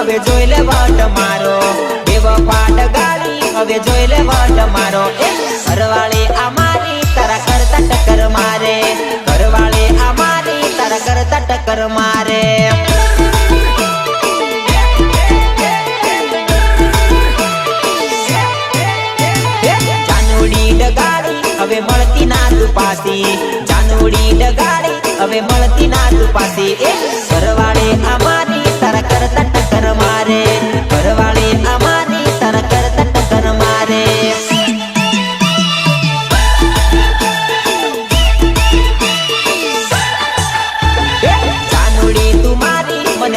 હવે જોઈ લે વટ મારો. દેવો પાટ ગાડી, હવે જોઈ લે વટ મારો. એ, ઘરવાળી આ મારી તારા કરતા ટક્કર મારે. ઘરવાળી આ મારી તારા કરતા ટક્કર મારે. હવે મળતી ના તું પાસી જાનુડી ડગાડી હવે મળતી ના તું પાસી એ, ઘરવાળે